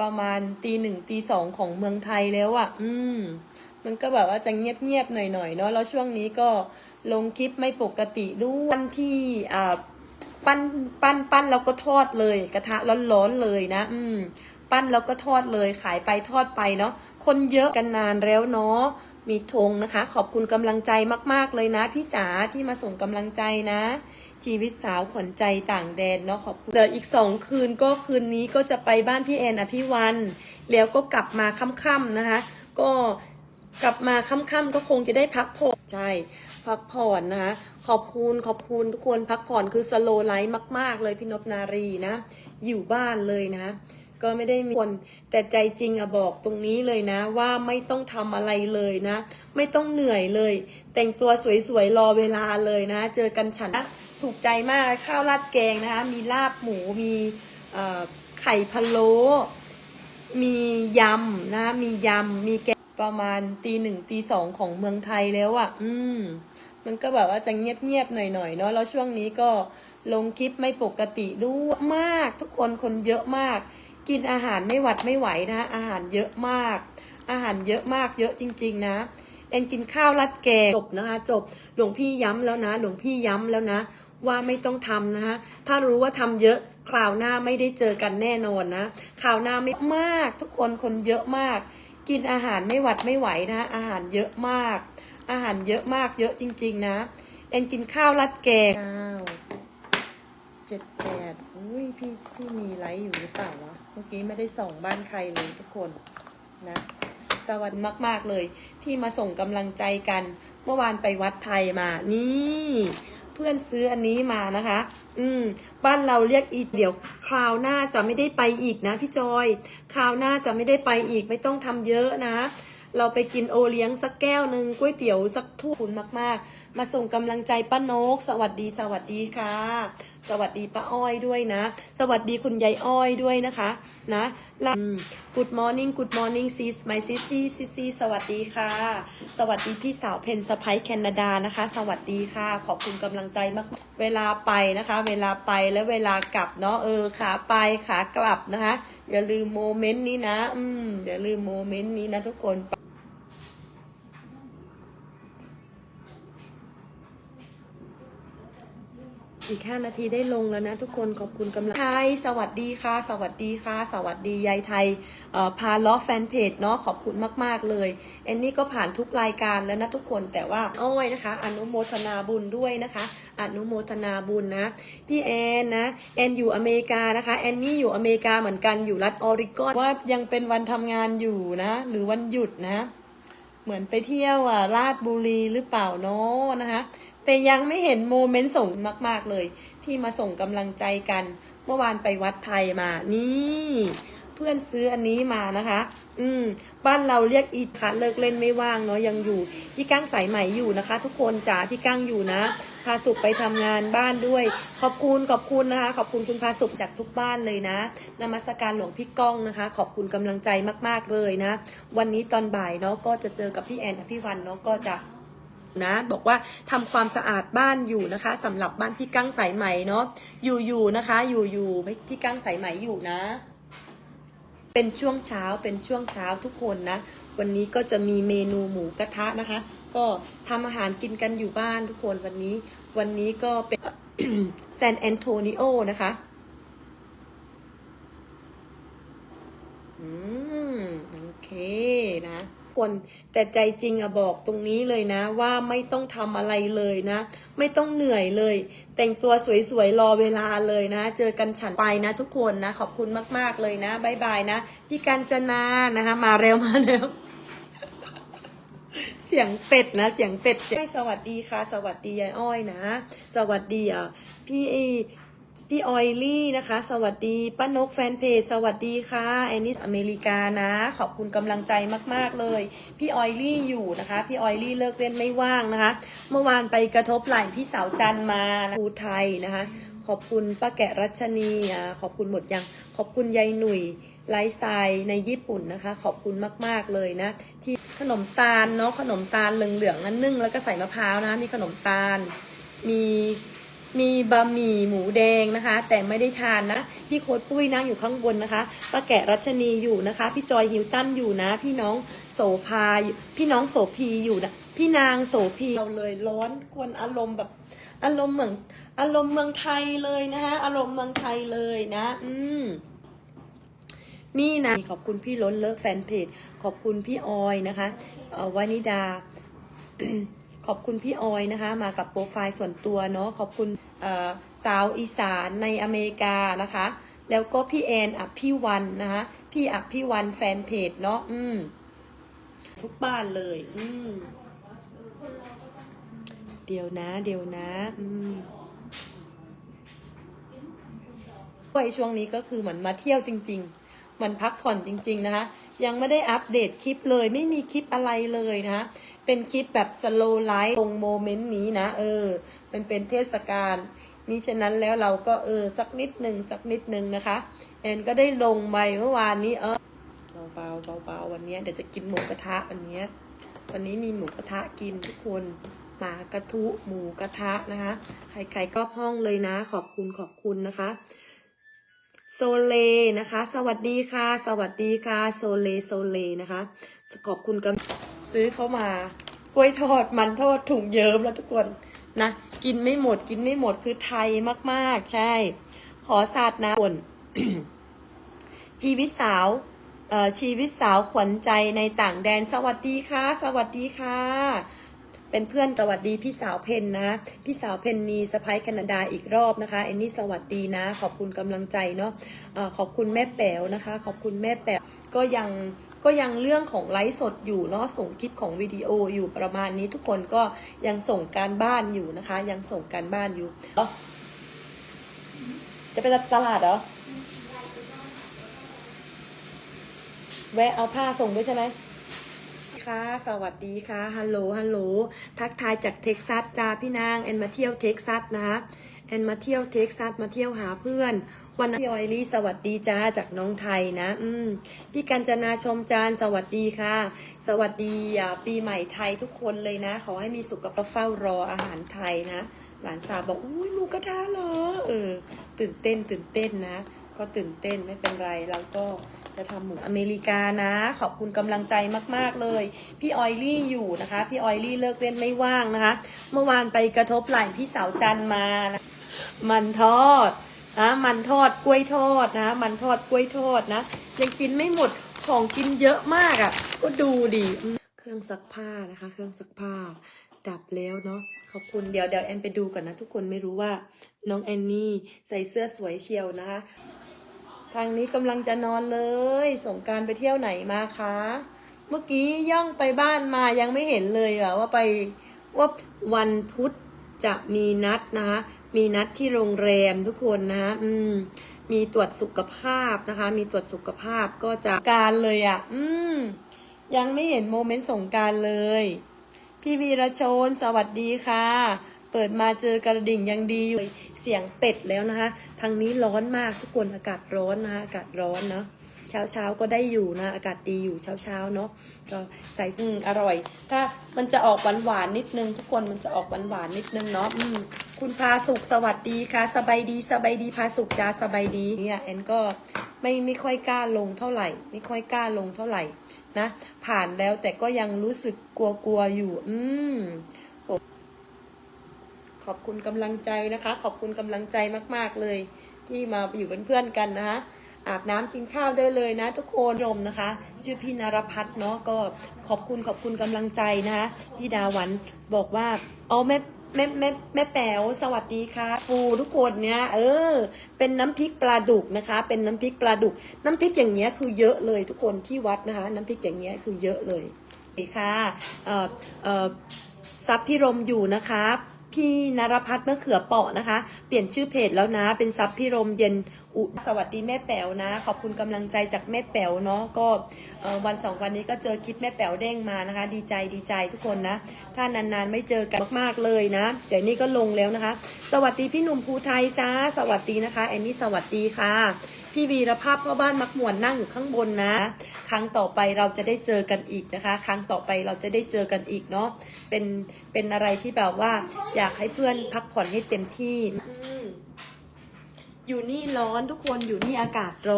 ประมาณตีหนึ่งตีสองของเมืองไทยแล้วอะ่ะ อืม มันก็แบบว่าจะเงียบๆหน่อยๆเนาะ แล้วช่วงนี้ก็ลงคลิปไม่ปกติด้วยวันที่อ่าปั้นปั้นปั้นแล้วก็ทอดเลย กระทะร้อนๆเลยนะ อืม ปั้นแล้วก็ทอดเลยขายไปทอดไปเนาะ คนเยอะกันนานแล้วเนาะ มีธงนะคะ ขอบคุณกำลังใจมาก ๆเลยนะพี่จ๋าที่มาส่งกำลังใจนะ ชีวิตสาวขวัญใจต่างแดนเนาะขอบคุณเหลืออีกสองคืนก็คืนนี้ก็จะไปบ้านพี่แอนอภิวัน แล้วก็กลับมาค่ำๆนะคะ ก็กลับมาค่ำๆก็คงจะได้พักผ่อนใช่พักผ่อนนะคะขอบคุณขอบคุณทุกคนพักผ่อนคือสโลไลฟ์มาก ๆ เลยพี่นพนารีนะ อยู่บ้านเลยนะ ก็ไม่ได้มีคน แต่ใจจริงอะบอกตรงนี้เลยนะ ว่าไม่ต้องทำอะไรเลยนะ ไม่ต้องเหนื่อยเลย แต่งตัวสวยๆรอเวลาเลยนะ เจอกันฉันนะ ถูกใจมากข้าวราดแกงนะคะมีลาบหมูมีไข่พะโล้มียำนะมียำมีแกงประมาณตีหนึ่งตีสองของเมืองไทยแล้วอะ่ะ อืม มันก็แบบว่าจะเงียบๆหน่อยๆเนาะแล้วช่วงนี้ก็ลงคลิปไม่ปกติด้วยมาก ทุกคนคนเยอะมาก กินอาหารไม่หวัดไม่ไหวนะอาหารเยอะมาก อาหารเยอะมากเยอะจริง ๆ นะเอ็นกินข้าวรัดแกงจบนะคะจบหลวงพี่ย้ำแล้วนะ หลวงพี่ย้ำแล้วนะ ว่าไม่ต้องทำนะคะถ้ารู้ว่าทำเยอะคราวหน้าไม่ได้เจอกันแน่นอนนะคราวหน้าไม่มากทุกคนคนเยอะมาก กินอาหารไม่หวัดไม่ไหวนะอาหารเยอะมาก อาหารเยอะมากเยอะจริง ๆ นะเอ็นกินข้าวรัดแกงข้าวเจ็ดแปดอุ้ยพี่พี่มีไลฟ์อยู่หรือเปล่าวะเมื่อกี้ไม่ได้ส่องบ้านใครเลยทุกคนนะสวัสดีมาก ๆ เลย ที่มาส่งกำลังใจกัน เมื่อวานไปวัดไทยมา นี่ เพื่อนซื้ออันนี้มานะคะ อืม บ้านเราเรียกอีกเดี๋ยวคราวหน้าจะไม่ได้ไปอีกนะพี่จอย คราวหน้าจะไม่ได้ไปอีกไม่ต้องทำเยอะนะ เราไปกินโอเลี้ยงสักแก้วหนึ่งก๋วยเตี๋ยวสักถ้วยขอบคุณมาก ๆ มาส่งกำลังใจป้านก สวัสดีสวัสดีค่ะ สวัสดีป้าอ้อยด้วยนะ สวัสดีคุณยายอ้อยด้วยนะคะนะลา Good morning Good morning sis my sis sis สวัสดีค่ะ สวัสดีพี่สาวเพนสไปแคนาดานะคะ สวัสดีค่ะ ขอบคุณกำลังใจมาก เวลาไปนะคะ เวลาไปและเวลากลับเนาะเออขาไปขากลับนะคะ อย่าลืมโมเมนต์นี้นะ อืมอย่าลืมโมเมนต์นี้นะทุกคน อีกห้านาทีได้ลงแล้วนะทุกคนขอบคุณกำลังไทยสวัสดีค่ะ สวัสดีค่ะ สวัสดียายไทยพาล้อแฟนเพจเนาะขอบคุณมากๆเลยเอนนี่ก็ผ่านทุกรายการแล้วนะทุกคนแต่ว่าอ้อยนะคะ อนุโมทนาบุญด้วยนะคะ อนุโมทนาบุญนะพี่แอนนะแอนอยู่อเมริกานะคะแอนนี่อยู่อเมริกาเหมือนกันอยู่รัฐออริกอนว่ายังเป็นวันทำงานอยู่นะ หรือวันหยุดนะ เหมือนไปเที่ยวอะราชบุรีหรือเปล่าเนาะนะคะ แต่ยังไม่เห็นโมเมนต์ส่งมาก ๆเลย ที่มาส่งกำลังใจกัน เมื่อวานไปวัดไทยมา นี่ เพื่อนซื้ออันนี้มานะคะ อืม บ้านเราเรียกอีค่ะเลิกเล่นไม่ว่างเนาะยังอยู่พี่กั้งสายใหม่อยู่นะคะ ทุกคนจ๋าพี่กั้งอยู่นะพาสุขไปทำงานบ้านด้วย ขอบคุณขอบคุณนะคะ ขอบคุณคุณพาสุขจากทุกบ้านเลยนะนมัสการหลวงพี่ก้องนะคะ ขอบคุณกำลังใจมาก ๆเลยนะ วันนี้ตอนบ่ายเนาะก็จะเจอกับพี่แอนอภิวันเนาะก็จะ นะ บอกว่าทำความสะอาดบ้านอยู่นะคะสำหรับบ้านพี่กั้งสายไหมเนาะอยู่อยู่นะคะ อยู่อยู่พี่กั้งสายไหมอยู่นะ เป็นช่วงเช้าเป็นช่วงเช้าทุกคนนะ วันนี้ก็จะมีเมนูหมูกระทะนะคะ ก็ทำอาหารกินกันอยู่บ้านทุกคนวันนี้ วันนี้ก็เป็นแซนแอนโทนิโอนะคะ อืมโอเค นะคนแต่ใจจริงอะบอกตรงนี้เลยนะ ว่าไม่ต้องทำอะไรเลยนะ ไม่ต้องเหนื่อยเลย แต่งตัวสวยๆ รอเวลาเลยนะ เจอกันฉันไปนะทุกคนนะ ขอบคุณมากๆเลยนะบายบายนะพี่กัญจนานะคะ มาเร็วมาเร็วเสียงเป็ดนะเสียงเป็ดให้สวัสดีค่ะ สวัสดียายอ้อยนะ สวัสดีอะพี่ พี่ออยลี่นะคะ สวัสดีป้านกแฟนเพจสวัสดีค่ะแอนนิสอเมริกานะ ขอบคุณกำลังใจมากๆเลย พี่ออยลี่อยู่นะคะ พี่ออยลี่เลิกเล่นไม่ว่างนะคะ เมื่อวานไปกระทบไหล่พี่สาวจันมานะครูไทยนะคะ ขอบคุณป้าแกะรัชนีอ่ขอบคุณหมดยังขอบคุณยายหนุ่ยไลฟ์สไตล์ในญี่ปุ่นนะคะ ขอบคุณมากๆเลยนะ ที่ขนมตาลเนาะขนมตาลเหลืองๆนั้นนึ่งแล้วก็ใส่มะพร้าวนะมีขนมตาลมี มีบะหมี่หมูแดงนะคะ แต่ไม่ได้ทานนะพี่โค้ดปุ้ยนั่งอยู่ข้างบนนะคะป้าแกะรัชนีอยู่นะคะ พี่จอยฮิวตันอยู่นะ พี่น้องโสภาพี่น้องโสพีอยู่นะพี่นางโสพีเราเลยร้อนกวนอารมณ์แบบอารมณ์เหมือนอารมณ์เมืองไทยเลยนะคะอารมณ์เมืองไทยเลยนะ อืมนี่นะขอบคุณพี่ล้นเลิฟแฟนเพจขอบคุณพี่ออยนะคะวานิดา ขอบคุณพี่ออยนะคะ มากับโปรไฟล์ส่วนตัวเนาะขอบคุณสาวอีสานในอเมริกานะคะ แล้วก็พี่แอนอภิวันนะคะพี่อภิวันแฟนเพจเนาะอืมทุกบ้านเลย อืมเดี๋ยวนะ เดี๋ยวนะ อืมด้วยช่วงนี้ก็คือเหมือนมาเที่ยวจริง ๆ มันพักผ่อนจริง ๆ นะคะ ยังไม่ได้อัปเดตคลิปเลย ไม่มีคลิปอะไรเลยนะคะ เป็นคลิปแบบสโลไลฟ์ลงโมเมนต์นี้นะ เออ มันเป็นเทศกาลนี้ฉะนั้นแล้วเราก็เออสักนิดหนึ่งสักนิดหนึ่งนะคะ แอนก็ได้ลงไปเมื่อวานนี้เออเบาๆเบาๆวันนี้เดี๋ยวจะกินหมูกระทะวันนี้วันนี้มีหมูกระทะกินทุกคนหมากระทุหมูกระทะนะคะใครๆก็ห้องเลยนะ ขอบคุณขอบคุณนะคะ โซเลนะคะ สวัสดีค่ะ สวัสดีค่ะ โซเลโซเลนะคะ ขอบคุณกัน ซื้อเข้ามากล้วยทอดมันทอดถุงเยิ้มแล้วทุกคนนะกินไม่หมดกินไม่หมดคือไทยมากๆ ใช่ ขอสาดน้ำฝนชีวิตสาวชีวิตสาวขวัญใจในต่างแดนสวัสดีค่ะ สวัสดีค่ะ เป็นเพื่อนสวัสดีพี่สาวเพนนะ พี่สาวเพนมีสะพ้ายแคนาดาอีกรอบนะคะเอนนี่สวัสดีนะ ขอบคุณกำลังใจเนาะอ่อขอบคุณแม่แป๋วนะคะ ขอบคุณแม่แป๋วก็ยัง ก็ยังเรื่องของไลฟ์สดอยู่เนาะส่งคลิปของวิดีโออยู่ประมาณนี้ทุกคนก็ยังส่งการบ้านอยู่นะคะ ยังส่งการบ้านอยู่ จะไปตลาดเหรอ แวะเอาผ้าส่งด้วยใช่ไหม ค่ะ สวัสดีค่ะ ฮัลโหล ฮัลโหล ทักทายจากเท็กซัสจ้าพี่นาง แอนมาเที่ยวเท็กซัสนะคะแอนมาเที่ยวเท็กซัสมาเที่ยวหาเพื่อน วันนั้ออยลี่สวัสดีจ้าจากน้องไทยนะ อืมพี่กัญจนาชมจานสวัสดีค่ะ สวัสดีปีใหม่ไทยทุกคนเลยนะ ขอให้มีสุขภาพเฝ้ารออาหารไทยนะ หลานสาวบอกอุ้ยหมูกระทะเหรอ เออ ตื่นเต้นตื่นเต้นนะ ก็ตื่นเต้นไม่เป็นไรเราก็จะทำหมูอเมริกานะ ขอบคุณกำลังใจมาก ๆ เลย พี่ออยลี่อยู่นะคะ พี่ออยลี่เลิกเล่นไม่ว่างนะคะ เมื่อวานไปกระทบไหล่พี่สาวจันมานะมันทอดนะมันทอดกล้วยทอดนะ มันทอดกล้วยทอดนะ ยังกินไม่หมดของกินเยอะมากอะ่ะ ก็ดูดิเครื่องซักผ้านะคะ เครื่องซักผ้า ดับแล้วเนาะขอบคุณเดี๋ยวเดี๋ยวแอนไปดูก่อนนะ ทุกคนไม่รู้ว่า น้องแอนนี่ใส่เสื้อสวยเชียวนะคะ ทางนี้กำลังจะนอนเลย สงการไปเที่ยวไหนมาคะ เมื่อกี้ย่องไปบ้านมายังไม่เห็นเลยอะว่าไปว่าวันพุธจะมีนัดนะคะมีนัดที่โรงแรมทุกคนนะคะอืม มีตรวจสุขภาพนะคะ มีตรวจสุขภาพก็จะการเลยอะอืม ยังไม่เห็นโมเมนต์สงการเลย พี่วีรชน สวัสดีค่ะ เปิดมาเจอกระดิ่งยังดีอยู่เสียงเป็ดแล้วนะคะ ทางนี้ร้อนมากทุกคนอากาศร้อนนะคะอากาศร้อนเนาะเช้าเช้าก็ได้อยู่นะ อากาศดีอยู่เช้าเช้าเนาะก็ใส่ซึ่งอร่อย ถ้ามันจะออกหวานหวานนิดนึง ทุกคนมันจะออกหวานหวานนิดนึงเนาะคุณพาสุขสวัสดีค่ะ สบายดีสบายดีพาสุขจ้าสบายดีเนี่ยแอนก็ไม่ไม่ค่อยกล้าลงเท่าไหร่ ไม่ค่อยกล้าลงเท่าไหร่นะผ่านแล้วแต่ก็ยังรู้สึกกลัวๆอยู่ อืม ขอบคุณกำลังใจนะคะ ขอบคุณกำลังใจมากๆเลย ที่มาอยู่เป็นเพื่อนกันนะคะอาบน้ำกินข้าวได้เลยนะทุกคนรมนะคะชื่อพี่นรพัฒน์เนาะก็ขอบคุณขอบคุณกำลังใจนะคะพี่ดาวันบอกว่าเอาแม่แม่แม่แม่แป๋วสวัสดีค่ะฟูทุกคนเนี่ยเออ เป็นน้ำพริกปลาดุกนะคะ เป็นน้ำพริกปลาดุก น้ำพริกอย่างเงี้ยคือเยอะเลยทุกคนที่วัดนะคะ น้ำพริกอย่างเงี้ยคือเยอะเลยสวัสดีค่ะเอ่อเอ่อซับพี่รมอยู่นะคะ พี่นรพัฒน์มะเขือเปาะนะคะ เปลี่ยนชื่อเพจแล้วนะ เป็นซับพี่รมเย็นอุสวัสดีแม่แป๋วนะ ขอบคุณกำลังใจจากแม่แป๋วเนาะก็วันสองวันนี้ก็เจอคลิปแม่แป๋วเด้งมานะคะ ดีใจดีใจทุกคนนะ ถ้านานๆไม่เจอกันมากๆเลยนะเดี๋ยวนี้ก็ลงแล้วนะคะ สวัสดีพี่หนุ่มภูไทยจ้า สวัสดีนะคะแอนนี่สวัสดีค่ะ พี่วีรภาพพ่อบ้านมักหมวนนั่งอยู่ข้างบนนะ ครั้งต่อไปเราจะได้เจอกันอีกนะคะ ครั้งต่อไปเราจะได้เจอกันอีกเนาะเป็นเป็นอะไรที่แบบว่าอยากให้เพื่อนพักผ่อนให้เต็มที่ อยู่นี่ร้อนทุกคนอยู่นี่อากาศร้อน